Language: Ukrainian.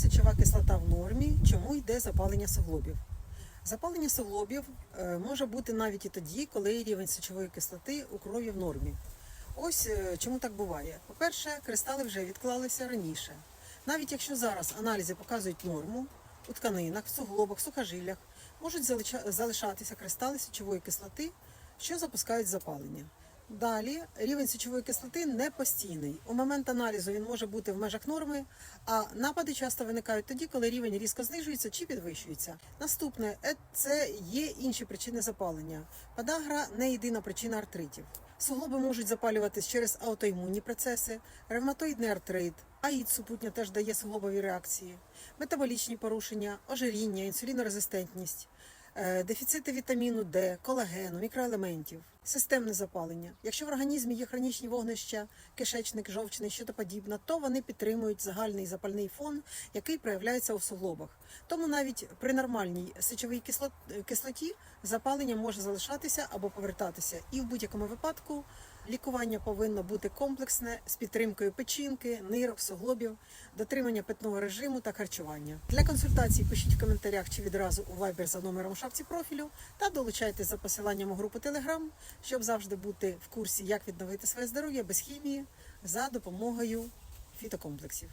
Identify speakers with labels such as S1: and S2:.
S1: сечова кислота в нормі, чому йде запалення суглобів? Запалення суглобів е, може бути навіть і тоді, коли рівень сечової кислоти у крові в нормі. Ось е, чому так буває. По-перше, кристали вже відклалися раніше. Навіть якщо зараз аналізи показують норму, у тканинах, в суглобах, сухожилях можуть залишатися кристали сечової кислоти, що запускають запалення. Далі рівень сечової кислоти не постійний. У момент аналізу він може бути в межах норми, а напади часто виникають тоді, коли рівень різко знижується чи підвищується. Наступне е, це є інші причини запалення. Подагра не єдина причина артритів. Суглоби можуть запалюватись через аутоімунні процеси, ревматоїдний артрит, аїд супутня теж дає суглобові реакції, метаболічні порушення, ожиріння, інсулінорезистентність, е, дефіцити вітаміну Д, колагену, мікроелементів, системне запалення. Якщо в організмі є хронічні вогнища, кишечник, жовчний, щитоподібна, то вони підтримують загальний запальний фон, який проявляється у суглобах. Тому навіть при нормальній сечовій кислот- кислоті запалення може залишатися або повертатися. І в будь-якому випадку лікування повинно бути комплексне з підтримкою печінки, нирок, суглобів, дотримання питного режиму та харчування. Для консультацій пишіть в коментарях чи відразу у Viber за номером шапці профілю та долучайтесь за посиланням у групу Telegram, щоб завжди бути в курсі, як відновити своє здоров'я без хімії за допомогою фітокомплексів.